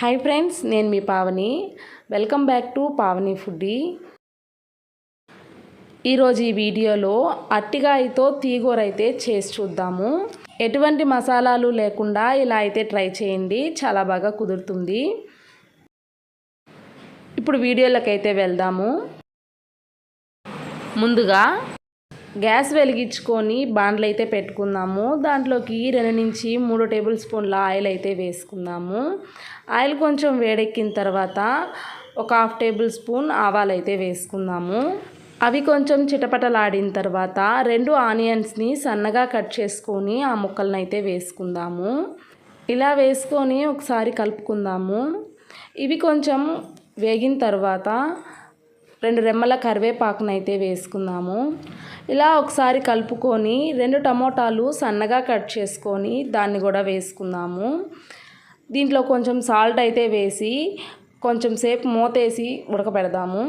Hi friends నేను మీ Pavani. Welcome back to Pavani foodie ఈరోజు ఈ వీడియోలో అట్టిగాయతో తీగూర అయితే చేసి చూద్దాము. ఎటువంటి మసాలాలు లేకుండా ఇలా అయితే ట్రై చేయండి. చాలా బాగా కుదురుతుంది. ఇప్పుడు వీడియోలకైతే అయితే వెళ్దాము. ముందుగా గ్యాస్ వెలిగించుకొని బాండ్లు అయితే పెట్టుకుందాము. దాంట్లోకి రెండు నుంచి మూడు టేబుల్ స్పూన్ల ఆయిల్ అయితే వేసుకుందాము. ఆయిల్ కొంచెం వేడెక్కిన తర్వాత ఒక హాఫ్ టేబుల్ స్పూన్ ఆవాలు అయితే వేసుకుందాము. అవి కొంచెం చిటపటలాడిన తర్వాత రెండు ఆనియన్స్ని సన్నగా కట్ చేసుకొని ఆ ముక్కలను అయితే వేసుకుందాము. ఇలా వేసుకొని ఒకసారి కలుపుకుందాము. ఇవి కొంచెం వేగిన తర్వాత రెండు రెమ్మల కరివేపాకును అయితే వేసుకుందాము. ఇలా ఒకసారి కలుపుకొని రెండు టమోటాలు సన్నగా కట్ చేసుకొని దాన్ని కూడా వేసుకుందాము. దీంట్లో కొంచెం సాల్ట్ అయితే వేసి కొంచెం సేపు మూతేసి ఉడకబెడదాము.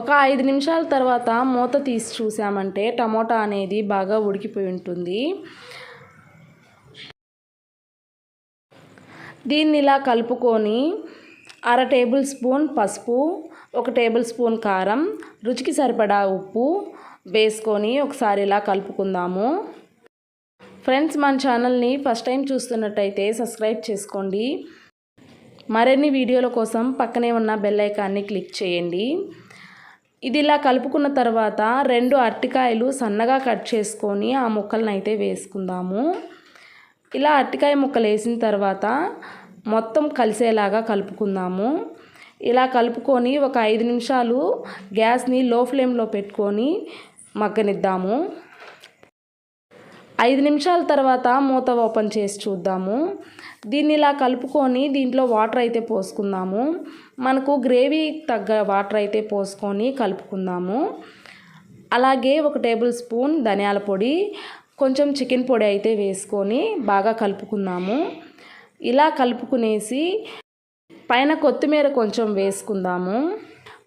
ఒక ఐదు నిమిషాల తర్వాత మూత తీసి చూసామంటే టమోటా అనేది బాగా ఉడికిపోయి ఉంటుంది. దీన్ని ఇలా కలుపుకొని అర టేబుల్ స్పూన్ పసుపు ఒక టేబుల్ స్పూన్ కారం రుచికి సరిపడా ఉప్పు వేసుకొని ఒకసారి ఇలా కలుపుకుందాము. ఫ్రెండ్స్ మన ఛానల్ని ఫస్ట్ టైం చూస్తున్నట్టయితే సబ్స్క్రైబ్ చేసుకోండి. మరిన్ని వీడియోల కోసం పక్కనే ఉన్న బెల్ ఐకాన్ని క్లిక్ చేయండి. ఇది ఇలా కలుపుకున్న తర్వాత రెండు అరటికాయలు సన్నగా కట్ చేసుకొని ఆ ముక్కలను అయితే వేసుకుందాము. ఇలా అరటికాయ ముక్కలు వేసిన తర్వాత మొత్తం కలిసేలాగా కలుపుకుందాము. ఇలా కలుపుకొని ఒక ఐదు నిమిషాలు గ్యాస్ని లో ఫ్లేమ్లో పెట్టుకొని మగ్గనిద్దాము. ఐదు నిమిషాల తర్వాత మూత ఓపెన్ చేసి చూద్దాము. దీన్ని ఇలా కలుపుకొని దీంట్లో వాటర్ అయితే పోసుకుందాము. మనకు గ్రేవీ తగ్గ వాటర్ అయితే పోసుకొని కలుపుకుందాము. అలాగే ఒక టేబుల్ స్పూన్ ధనియాల పొడి కొంచెం చికెన్ పొడి అయితే వేసుకొని బాగా కలుపుకుందాము. ఇలా కలుపుకునేసి పైన కొత్తిమీర కొంచెం వేసుకుందాము.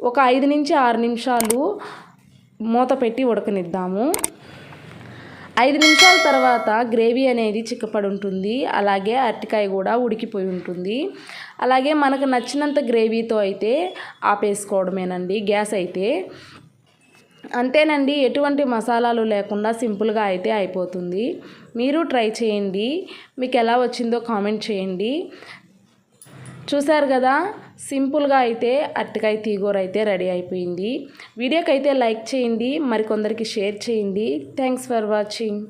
ఒక ఐదు నుంచి ఆరు నిమిషాలు మూత పెట్టి ఉడకనిద్దాము. ఐదు నిమిషాల తర్వాత గ్రేవీ అనేది చిక్కపడి ఉంటుంది. అలాగే అరటికాయ కూడా ఉడికిపోయి ఉంటుంది. అలాగే మనకు నచ్చినంత గ్రేవీతో అయితే ఆపేసుకోవడమేనండి. గ్యాస్ అయితే అంతేనండి ఎటువంటి మసాలాలు లేకుండా సింపుల్గా అయితే అయిపోతుంది. మీరు ట్రై చేయండి. మీకు ఎలా వచ్చిందో కామెంట్ చేయండి. చూశారు కదా సింపుల్గా అయితే అరటికాయ తీగూర అయితే రెడీ అయిపోయింది. వీడియోకి అయితే లైక్ చేయండి మరికొందరికి షేర్ చేయండి. Thanks for watching.